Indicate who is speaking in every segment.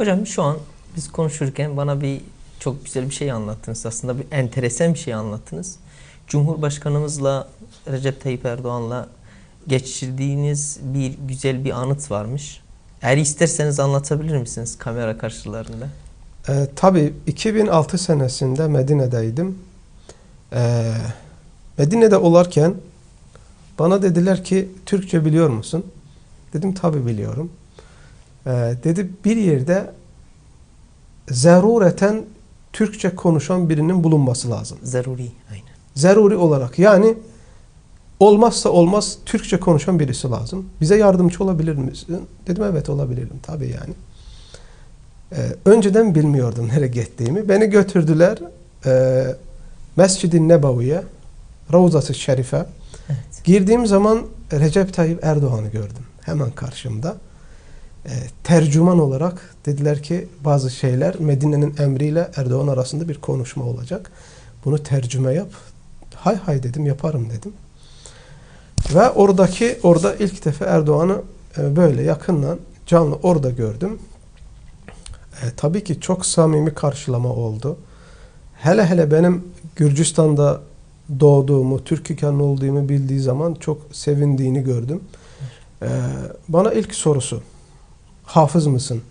Speaker 1: Hocam şu an biz konuşurken bana bir çok güzel bir şey anlattınız. Aslında bir enteresan bir şey anlattınız. Cumhurbaşkanımızla Recep Tayyip Erdoğan'la geçirdiğiniz bir güzel bir anıt varmış. Eğer isterseniz anlatabilir misiniz kamera karşılarında?
Speaker 2: Ee, tabii 2006 senesinde Medine'deydim. Ee, Medine'de olarken bana dediler ki Türkçe biliyor musun? Dedim tabii biliyorum. Ee, dedi bir yerde zarureten Türkçe konuşan birinin bulunması lazım.
Speaker 1: Zaruri. Aynen.
Speaker 2: Zaruri olarak yani olmazsa olmaz Türkçe konuşan birisi lazım. Bize yardımcı olabilir misin? Dedim evet olabilirim tabii yani. Ee, önceden bilmiyordum nereye gittiğimi. Beni götürdüler e, Mescid-i Nebavi'ye, Ravzat-ı Şerife.
Speaker 1: Evet.
Speaker 2: Girdiğim zaman Recep Tayyip Erdoğan'ı gördüm. Hemen karşımda. Ee, tercüman olarak dediler ki bazı şeyler Medine'nin emriyle Erdoğan arasında bir konuşma olacak. Bunu tercüme yap. Hay hay dedim yaparım dedim. Ve oradaki orada ilk defa Erdoğan'ı e, böyle yakından canlı orada gördüm. E, tabii ki çok samimi karşılama oldu. Hele hele benim Gürcistan'da doğduğumu, Türk kökenli olduğumu bildiği zaman çok sevindiğini gördüm. E, bana ilk sorusu, hafız mısın?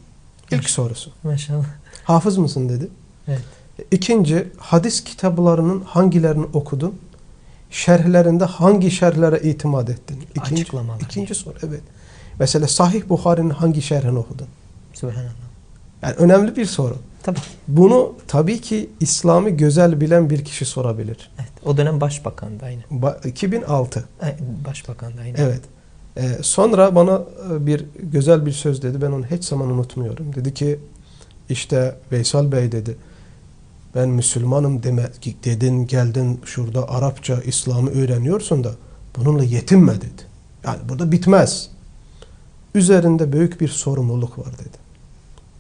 Speaker 2: İlk sorusu.
Speaker 1: Maşallah.
Speaker 2: Hafız mısın dedi.
Speaker 1: Evet.
Speaker 2: İkinci, hadis kitaplarının hangilerini okudun? Şerhlerinde hangi şerhlere itimat ettin? İkinci,
Speaker 1: Açıklamalar
Speaker 2: ikinci soru, evet. Mesela Sahih Bukhari'nin hangi şerhini okudun?
Speaker 1: Subhanallah.
Speaker 2: Yani önemli bir soru.
Speaker 1: Tabii.
Speaker 2: Bunu tabii ki İslam'ı güzel bilen bir kişi sorabilir.
Speaker 1: Evet. O dönem başbakandı aynen.
Speaker 2: Ba- 2006.
Speaker 1: Ay, Başbakandı aynen.
Speaker 2: Evet. Ee, sonra bana e, bir güzel bir söz dedi. Ben onu hiç zaman unutmuyorum. Dedi ki işte Veysel Bey dedi. Ben Müslümanım deme, dedin geldin şurada Arapça İslam'ı öğreniyorsun da bununla yetinme dedi. Yani burada bitmez. Üzerinde büyük bir sorumluluk var dedi.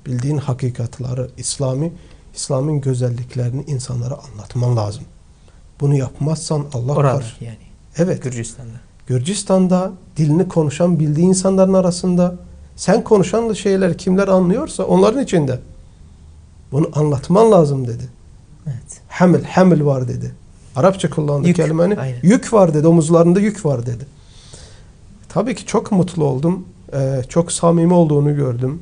Speaker 2: Bildiğin hakikatları, İslami, İslam'ın güzelliklerini insanlara anlatman lazım. Bunu yapmazsan Allah
Speaker 1: Orada
Speaker 2: karşı.
Speaker 1: yani.
Speaker 2: Evet.
Speaker 1: Gürcistan'da.
Speaker 2: Gürcistan'da dilini konuşan bildiği insanların arasında sen konuşan şeyler kimler anlıyorsa onların içinde. Bunu anlatman lazım dedi.
Speaker 1: Evet.
Speaker 2: Hamil, hamil var dedi. Arapça kullandığı
Speaker 1: Yük,
Speaker 2: kelimenin
Speaker 1: aynen.
Speaker 2: yük var dedi. Omuzlarında yük var dedi. Tabii ki çok mutlu oldum. Ee, çok samimi olduğunu gördüm.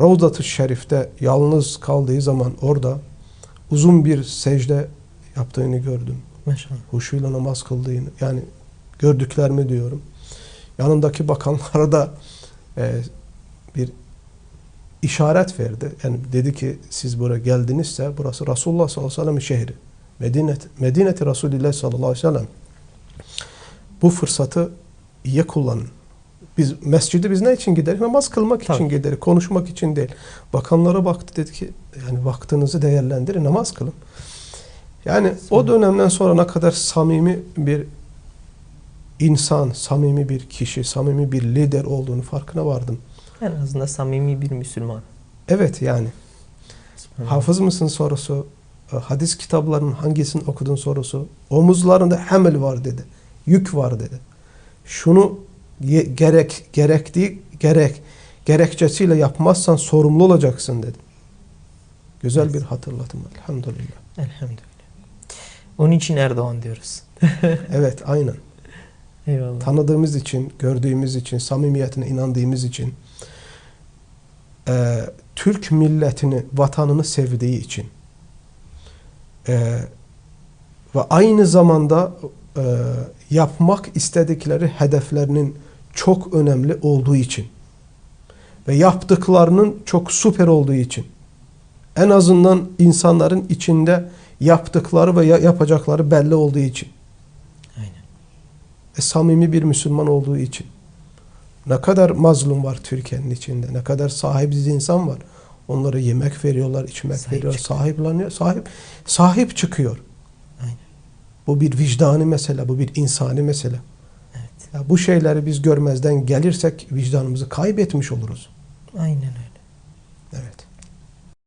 Speaker 2: Ravzat-ı Şerif'te yalnız kaldığı zaman orada uzun bir secde yaptığını gördüm
Speaker 1: Maşallah.
Speaker 2: huşuyla namaz kıldığını yani gördüklerimi diyorum. Yanındaki bakanlara da e, bir işaret verdi. Yani dedi ki siz buraya geldinizse burası Resulullah sallallahu aleyhi ve sellem'in şehri. Medine, Medine-i Resulullah sallallahu aleyhi ve sellem. Bu fırsatı iyi kullanın. Biz mescidi biz ne için gideriz? Namaz kılmak için
Speaker 1: Tabii.
Speaker 2: gideriz. Konuşmak için değil. Bakanlara baktı dedi ki yani vaktinizi değerlendirin namaz kılın. Yani o dönemden sonra ne kadar samimi bir insan, samimi bir kişi, samimi bir lider olduğunu farkına vardım.
Speaker 1: En azından samimi bir Müslüman.
Speaker 2: Evet yani hafız mısın sorusu, e, hadis kitaplarının hangisini okudun sorusu, omuzlarında hamil var dedi, yük var dedi. Şunu gerek gerektiği gerek gerekçesiyle yapmazsan sorumlu olacaksın dedi. Güzel
Speaker 1: Evet.
Speaker 2: bir hatırlatma elhamdülillah.
Speaker 1: Elhamdülillah. Onun için Erdoğan diyoruz.
Speaker 2: Evet aynen.
Speaker 1: Eyvallah.
Speaker 2: tanıdığımız için, gördüğümüz için, samimiyetine inandığımız için, e, Türk milletini, vatanını sevdiği için e, ve aynı zamanda e, yapmak istedikleri hedeflerinin çok önemli olduğu için ve yaptıklarının çok süper olduğu için en azından insanların içinde yaptıkları ve ya- yapacakları belli olduğu için. E, samimi bir Müslüman olduğu için. Ne kadar mazlum var Türkiye'nin içinde. Ne kadar sahipsiz insan var. Onlara yemek veriyorlar, içmek
Speaker 1: Sahip
Speaker 2: veriyorlar,
Speaker 1: çıkıyor.
Speaker 2: sahipleniyor, sahip sahip çıkıyor.
Speaker 1: Aynen.
Speaker 2: Bu bir vicdani mesele, bu bir insani mesele.
Speaker 1: Evet.
Speaker 2: Ya bu şeyleri biz görmezden gelirsek vicdanımızı kaybetmiş oluruz.
Speaker 1: Aynen öyle.